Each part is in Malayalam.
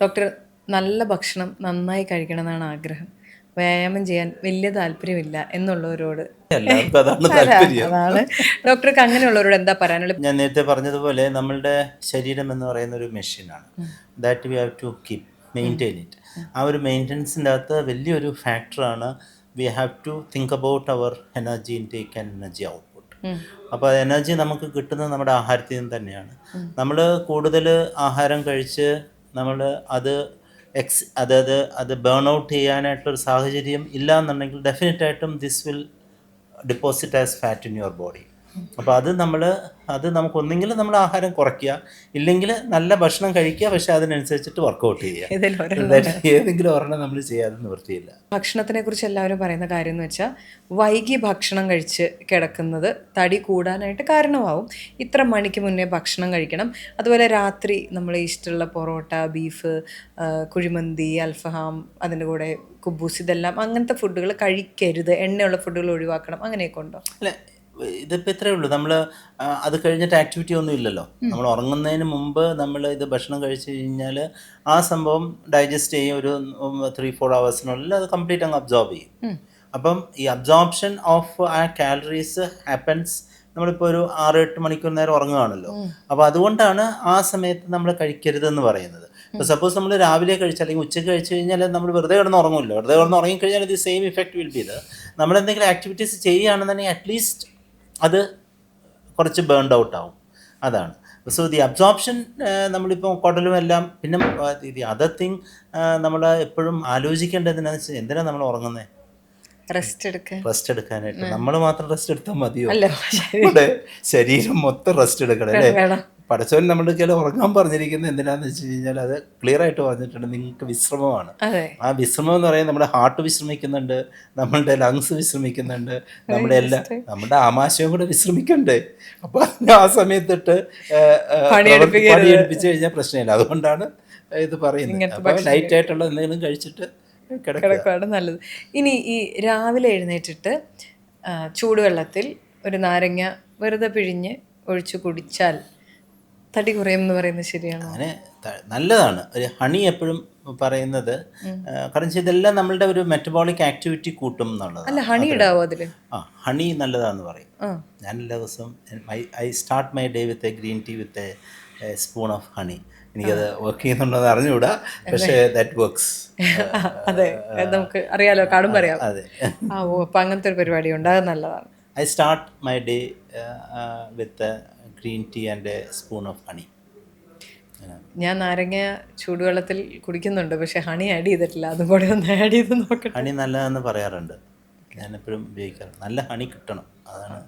ഡോക്ടർ നല്ല ഭക്ഷണം നന്നായി കഴിക്കണമെന്നാണ് ആഗ്രഹം. വ്യായാമം ചെയ്യാൻ വലിയ താല്പര്യമില്ല എന്നുള്ളവരോട്. അതാണ് ഡോക്ടർക്ക് അങ്ങനെയുള്ളവരോട് എന്താ പറയാനുള്ളത് ഞാൻ നേരത്തെ പറഞ്ഞതുപോലെ നമ്മളുടെ ശരീരം എന്ന് പറയുന്ന ഒരു മെഷീനാണ് that we have to keep maintain it ആ ഒരു മെയിന്റനൻസിന്റെ അകത്ത് വലിയൊരു ഫാക്ടറാണ് we have to think about our energy intake and energy output അപ്പോൾ എനർജി നമുക്ക് കിട്ടുന്നത് നമ്മുടെ ആഹാരത്തിൽ നിന്ന് തന്നെയാണ്. നമ്മൾ കൂടുതൽ ആഹാരം കഴിച്ച് നമ്മൾ അത് എക്സ് അതായത് അത് ബേൺ ഔട്ട് ചെയ്യാനായിട്ടുള്ളൊരു സാഹചര്യം ഇല്ല എന്നുണ്ടെങ്കിൽ ഡെഫിനറ്റായിട്ടും this will deposit as fat in your body അപ്പോൾ അത് നമ്മൾ അത് നമുക്ക് ഒന്നെങ്കിൽ നമ്മൾ ആഹാരം കുറയ്ക്കുക ഇല്ലെങ്കിൽ നല്ല ഭക്ഷണം കഴിക്കുക പക്ഷെ അതിനനുസരിച്ചിട്ട് വർക്കൗട്ട് ചെയ്യുക. ഏതെങ്കിലും ഒരെണ്ണം നമ്മൾ ചെയ്യാതെ നിവൃത്തിയില്ല. ഭക്ഷണത്തിനെ കുറിച്ച് എല്ലാവരും പറയുന്ന കാര്യം എന്ന് വെച്ചാൽ വൈകി ഭക്ഷണം കഴിച്ച് കിടക്കുന്നത് തടി കൂടാനായിട്ട് കാരണമാവും. ഇത്ര മണിക്ക് മുന്നേ ഭക്ഷണം കഴിക്കണം. അതുപോലെ രാത്രി നമ്മൾ ഇഷ്ടമുള്ള പൊറോട്ട ബീഫ് കുഴിമന്തി അൽഫഹാം അതിന്റെ കൂടെ കുബൂസ് ഇതെല്ലാം അങ്ങനത്തെ ഫുഡുകൾ കഴിക്കരുത്. എണ്ണയുള്ള ഫുഡുകൾ ഒഴിവാക്കണം. അങ്ങനെയൊക്കെ ഉണ്ടോ? അല്ല ഇതിപ്പോൾ ഇത്രയേ ഉള്ളൂ. നമ്മൾ അത് കഴിഞ്ഞിട്ട് ആക്ടിവിറ്റി ഒന്നും ഇല്ലല്ലോ. നമ്മൾ ഉറങ്ങുന്നതിന് മുമ്പ് നമ്മൾ ഇത് ഭക്ഷണം കഴിച്ചു കഴിഞ്ഞാൽ ആ സംഭവം ഡൈജസ്റ്റ് ചെയ്യും. ഒരു ത്രീ ഫോർ ഹവേഴ്സിനുള്ളിൽ അത് കംപ്ലീറ്റ് അങ്ങ് അബ്സോർബ് ചെയ്യും. അപ്പം ഈ അബ്സോർപ്ഷൻ ഓഫ് ആ കാലറീസ് ഹാപ്പൻസ് നമ്മളിപ്പോൾ ഒരു ആറ് എട്ട് മണിക്കൂർ നേരം ഉറങ്ങുകയാണല്ലോ. അപ്പോൾ അതുകൊണ്ടാണ് ആ സമയത്ത് നമ്മൾ കഴിക്കരുതെന്ന് പറയുന്നത്. ഇപ്പോൾ സപ്പോസ് നമ്മൾ രാവിലെ കഴിച്ചാൽ അല്ലെങ്കിൽ ഉച്ചയ്ക്ക് കഴിച്ചു കഴിഞ്ഞാൽ നമ്മൾ വെറുതെ കിടന്ന് ഉറങ്ങുമല്ലോ. വെറുതെ കിടന്ന് ഉറങ്ങിക്കഴിഞ്ഞാൽ ഇത് സെയിം ഇഫക്റ്റ് വിൽ ബി ഇത് നമ്മൾ എന്തെങ്കിലും ആക്ടിവിറ്റീസ് ചെയ്യുകയാണെന്നുണ്ടെങ്കിൽ അറ്റ്ലീസ്റ്റ് അത് കുറച്ച് ബേൺഡ് ഔട്ട് ആവും. അതാണ്. സോ ദി അബ്സോർപ്ഷൻ നമ്മളിപ്പോൾ കുടലും എല്ലാം പിന്നെ ദി അതർ തിങ് നമ്മൾ എപ്പോഴും ആലോചിക്കേണ്ടതിനാ എന്തിനാണ് നമ്മൾ ഉറങ്ങുന്നത് റെസ്റ്റ് എടുക്കാൻ. റെസ്റ്റ് എടുക്കാനായിട്ട്. നമ്മൾ മാത്രം റെസ്റ്റ് എടുത്താൽ മതിയോ? ശരീരം മൊത്തം റെസ്റ്റ് എടുക്കണം അല്ലേ? പഠിച്ചവൻ നമ്മുടെ ചില ഉറങ്ങാൻ പറഞ്ഞിരിക്കുന്നത് എന്തിനാന്ന് വെച്ച് കഴിഞ്ഞാൽ അത് ക്ലിയർ ആയിട്ട് പറഞ്ഞിട്ടുണ്ട്. നിങ്ങൾക്ക് വിശ്രമമാണ്. ആ വിശ്രമം എന്ന് പറയുന്നത് നമ്മുടെ ഹാർട്ട് വിശ്രമിക്കുന്നുണ്ട് നമ്മളുടെ ലങ്സ് വിശ്രമിക്കുന്നുണ്ട് നമ്മുടെ എല്ലാ നമ്മുടെ ആമാശയം കൂടെ വിശ്രമിക്കണ്ടേ? അപ്പൊ ആ സമയത്തിട്ട് പണിയെടുപ്പിച്ച് കഴിഞ്ഞാൽ പ്രശ്നമില്ല. അതുകൊണ്ടാണ് ഇത് പറയുന്നത്. അപ്പൊ ലൈറ്റ് ആയിട്ടുള്ള എന്തെങ്കിലും കഴിച്ചിട്ട് കിടക്കുക. കിടക്കുകയാണ് നല്ലത്. ഇനി ഈ രാവിലെ എഴുന്നേറ്റിട്ട് ചൂടുവെള്ളത്തിൽ ഒരു നാരങ്ങ വെറുതെ പിഴിഞ്ഞ് ഒഴിച്ചു കുടിച്ചാൽ തടി കുറയും എന്ന് പറയുന്നത് ശരിയാണ്? അങ്ങനെ നല്ലതാണ്. ഒരു ഹണി എപ്പോഴും പറയുന്നത് കാരണം ഇതെല്ലാം നമ്മളുടെ ഒരു മെറ്റബോളിക് ആക്ടിവിറ്റി കൂട്ടും എന്നുള്ളത് അല്ല ഹണി ഇടാവോ അതിൽ? ആ ഹണി നല്ലതാന്ന് പറയും. ഞാൻ എല്ലാ ദിവസവും I start my day with a green tea with a spoon of honey എനിക്കത് വർക്ക് ചെയ്യുന്നുണ്ടോ എന്ന് അറിഞ്ഞുകൂടാ പക്ഷേ ദാറ്റ് വർക്ക്സ് അതെ നമുക്ക് അറിയാലോ കാണുമ്പോൾ അറിയാം. അതെ. ആ ഓ അപ്പൊ അങ്ങനത്തെ ഒരു പരിപാടി ഉണ്ട് അത് നല്ലതാണ്. I start my day with green tea and a spoon of honey ഞാൻ നാരങ്ങ ചൂടുവെള്ളത്തിൽ കുടിക്കുന്നുണ്ട് പക്ഷെ ഹണി ആഡ് ചെയ്തിട്ടില്ല. അതുപോലെ കൂടെ ഒന്ന് ആഡ് ചെയ്ത് നോക്കട്ടെ. ഹണി നല്ലതെന്ന് പറയാറുണ്ട്. ഞാൻ എപ്പോഴും ഉപയോഗിക്കാറുണ്ട് നല്ല ഹണി കിട്ടണം. അതാണ്.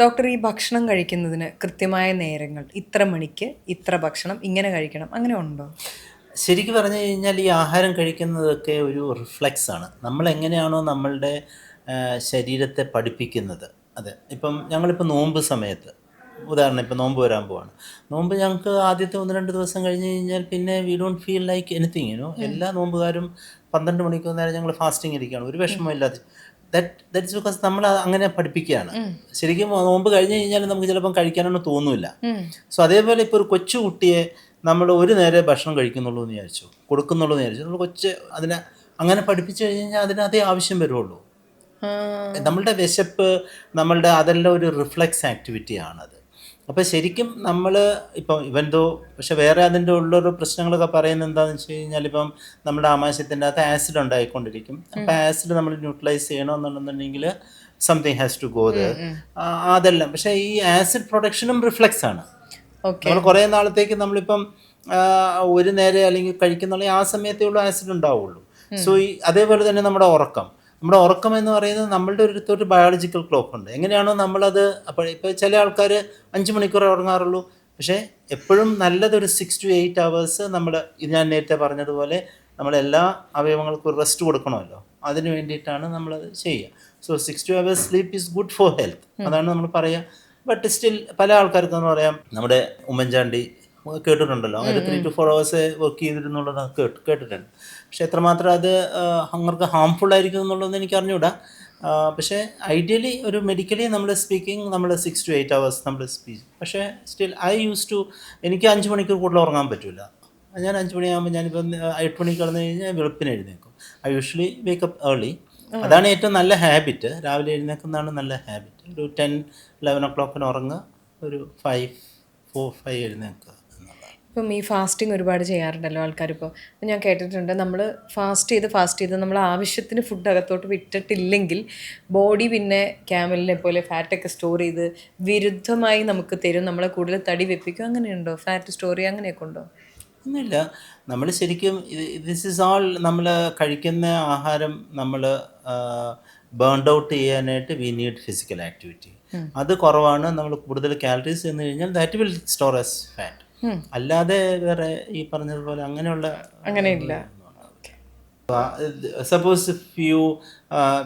ഡോക്ടർ ഈ ഭക്ഷണം കഴിക്കുന്നതിന് കൃത്യമായ നേരങ്ങൾ ഇത്ര മണിക്ക് ഇത്ര ഭക്ഷണം ഇങ്ങനെ കഴിക്കണം അങ്ങനെ ഉണ്ടോ? ശരിക്കും പറഞ്ഞു കഴിഞ്ഞാൽ ഈ ആഹാരം കഴിക്കുന്നതൊക്കെ ഒരു റിഫ്ലെക്സ് ആണ്. നമ്മൾ എങ്ങനെയാണോ നമ്മളുടെ ശരീരത്തെ പഠിപ്പിക്കുന്നത്. അതെ. ഇപ്പം ഞങ്ങളിപ്പോൾ നോമ്പ് സമയത്ത്. ഉദാഹരണം ഇപ്പം നോമ്പ് വരാൻ പോവാണ്. നോമ്പ് ഞങ്ങൾക്ക് ആദ്യത്തെ ഒന്ന് രണ്ട് ദിവസം കഴിഞ്ഞ് കഴിഞ്ഞാൽ പിന്നെ we don't feel like anything you know എല്ലാ നോമ്പുകാരും പന്ത്രണ്ട് മണിക്കൂർ നേരം ഞങ്ങൾ ഫാസ്റ്റിംഗ് ഇരിക്കുകയാണ്. ഒരു വിഷമമില്ലാതെ ദാറ്റ് ദാറ്റ്സ് ബിക്കോസ് നമ്മൾ അങ്ങനെ പഠിപ്പിക്കുകയാണ്. ശരിക്കും നോമ്പ് കഴിഞ്ഞ് കഴിഞ്ഞാൽ നമുക്ക് ചിലപ്പം കഴിക്കാനൊന്നും തോന്നില്ല. സോ അതേപോലെ ഇപ്പോൾ ഒരു കൊച്ചു കുട്ടിയെ നമ്മൾ ഒരു നേരെ ഭക്ഷണം കഴിക്കുന്നുള്ളൂ എന്ന് വിചാരിച്ചു. കൊടുക്കുന്നുള്ളൂ എന്ന് വിചാരിച്ചു. നമ്മൾ കൊച്ച് അതിനെ അങ്ങനെ പഠിപ്പിച്ചു കഴിഞ്ഞ് കഴിഞ്ഞാൽ അതിന് അതേ ആവശ്യം വരുള്ളൂ. നമ്മളുടെ വിശപ്പ് നമ്മളുടെ അതെല്ലാം ഒരു റിഫ്ലക്സ് ആക്ടിവിറ്റി ആണത്. അപ്പോൾ ശരിക്കും നമ്മൾ ഇപ്പം ഇവൻ ദോ പക്ഷെ വേറെ അതിന്റെ ഉള്ളൊരു പ്രശ്നങ്ങളൊക്കെ പറയുന്നത് എന്താണെന്ന് വെച്ച് കഴിഞ്ഞാൽ ഇപ്പം നമ്മുടെ ആമാശയത്തിന്റെ അകത്ത് ആസിഡ് ഉണ്ടായിക്കൊണ്ടിരിക്കും. അപ്പോൾ ആസിഡ് നമ്മൾ neutralise ചെയ്യണമെന്നുണ്ടെന്നുണ്ടെങ്കിൽ something has to go the അതെല്ലാം. പക്ഷേ ഈ ആസിഡ് പ്രൊഡക്ഷനും റിഫ്ലക്സ് ആണ്. ഓക്കെ. നമ്മൾ കുറേ നാളത്തേക്ക് നമ്മളിപ്പം ഒരു നേരെ അല്ലെങ്കിൽ കഴിക്കുന്നുള്ള ആ സമയത്തേ ഉള്ളൂ ആസിഡ് ഉണ്ടാവുള്ളൂ. സോ ഈ അതേപോലെ തന്നെ നമ്മുടെ ഉറക്കം. നമ്മുടെ ഉറക്കം എന്ന് പറയുന്നത് നമ്മളുടെ ഒരു ബയോളജിക്കൽ ക്ലോക്ക് ഉണ്ട്. എങ്ങനെയാണോ നമ്മളത് അപ്പോൾ ഇപ്പോൾ ചില ആൾക്കാർ അഞ്ച് മണിക്കൂർ ഉറങ്ങാറുള്ളൂ. പക്ഷേ എപ്പോഴും നല്ലതൊരു സിക്സ് ടു എയ്റ്റ് അവേഴ്സ് നമ്മൾ ഇത് ഞാൻ നേരത്തെ പറഞ്ഞതുപോലെ നമ്മളെല്ലാ അവയവങ്ങൾക്കും റെസ്റ്റ് കൊടുക്കണമല്ലോ. അതിന് വേണ്ടിയിട്ടാണ് നമ്മളത് ചെയ്യുക. So six two hours sleep is good for health അതാണ് നമ്മൾ പറയുക ബട്ട് സ്റ്റിൽ പല ആൾക്കാർക്കും എന്ന് പറയാം. നമ്മുടെ ഉമ്മൻചാണ്ടി കേട്ടിട്ടുണ്ടല്ലോ. അങ്ങനെ three two four hours work ചെയ്തിരുന്നുള്ളത് കേട്ട് കേട്ടിട്ടുണ്ട്. പക്ഷെ എത്രമാത്രം അത് അങ്ങർക്ക് ഹാംഫുൾ ആയിരിക്കും എന്നുള്ളത് എനിക്ക് അറിഞ്ഞൂടാ. ആ, പക്ഷേ ഐഡിയലി ഒരു മെഡിക്കലി നമ്മൾ സ്പീക്കിംഗ് നമ്മൾ സിക്സ് ടു എയ്റ്റ് അവേഴ്സ് നമ്മൾ സ്പീച്ച് പക്ഷേ സ്റ്റിൽ ഐ യൂസ് ടു എനിക്ക് അഞ്ച് മണിക്കൂർ കൂടുതൽ ഉറങ്ങാൻ പറ്റില്ല ഞാൻ അഞ്ച് മണിയാകുമ്പോൾ ഞാനിപ്പം എട്ട് മണിക്ക് കിടന്നു കഴിഞ്ഞാൽ വെളുപ്പിന് എഴുന്നേക്കും ഐ യൂഷ്വലി വേക്കപ്പ് ഏർലി അതാണ് ഏറ്റവും നല്ല ഹാബിറ്റ് രാവിലെ എഴുന്നേക്കുന്നതാണ് നല്ല ഹാബിറ്റ് ഒരു ടെൻ ലെവൻ ഒ ക്ലോക്കിന് ഉറങ്ങുക. ഒരു ഫൈവ് ഫോർ ഫൈവ് എഴുന്നേൽക്കുക. ഇപ്പം ഈ ഫാസ്റ്റിംഗ് ഒരുപാട് ചെയ്യാറുണ്ടല്ലോ ആൾക്കാരിപ്പോൾ. അപ്പം ഞാൻ കേട്ടിട്ടുണ്ട് നമ്മൾ ഫാസ്റ്റ് ചെയ്ത് ഫാസ്റ്റ് ചെയ്ത് നമ്മൾ ആവശ്യത്തിന് ഫുഡ് അകത്തോട്ട് വിട്ടിട്ടില്ലെങ്കിൽ ബോഡി പിന്നെ ക്യാമലിനെ പോലെ ഫാറ്റൊക്കെ സ്റ്റോർ ചെയ്ത് വിരുദ്ധമായി നമുക്ക് തരും. നമ്മളെ കൂടുതൽ തടി വെപ്പിക്കും. അങ്ങനെയുണ്ടോ? ഫാറ്റ് സ്റ്റോർ ചെയ്യുക അങ്ങനെയൊക്കെ ഉണ്ടോ? ഒന്നുമില്ല. നമ്മൾ ശരിക്കും ദിസ് ഇസ് ഓൾ നമ്മൾ കഴിക്കുന്ന ആഹാരം നമ്മൾ ബേൺ ഔട്ട് ചെയ്യാനായിട്ട് വി നീഡ് ഫിസിക്കൽ ആക്ടിവിറ്റി അത് കുറവാണ്. നമ്മൾ കൂടുതൽ കാലറീസ് എന്ന് കഴിഞ്ഞാൽ that will store as fat അല്ലാതെ വേറെ ഈ പറഞ്ഞതുപോലെ അങ്ങനെയുള്ള അങ്ങനെയില്ല. Suppose if you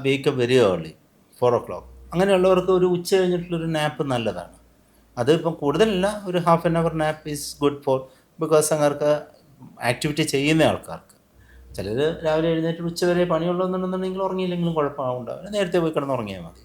wake very early four o'clock അങ്ങനെയുള്ളവർക്ക് ഒരു ഉച്ച കഴിഞ്ഞിട്ടുള്ളൊരു നാപ്പ് നല്ലതാണ്. അത് ഇപ്പം കൂടുതലല്ല ഒരു half an hour nap is good for because അങ്ങർക്ക് activity ചെയ്യുന്ന ആൾക്കാർക്ക്. ചിലർ രാവിലെ എഴുന്നേറ്റ് ഉച്ച വരെ പണിയുള്ളതെന്നുണ്ടെന്നുണ്ടെങ്കിൽ ഉറങ്ങിയില്ലെങ്കിലും കുഴപ്പമുണ്ടാവില്ല. നേരത്തെ പോയി കിടന്ന് ഉറങ്ങിയാൽ മതി.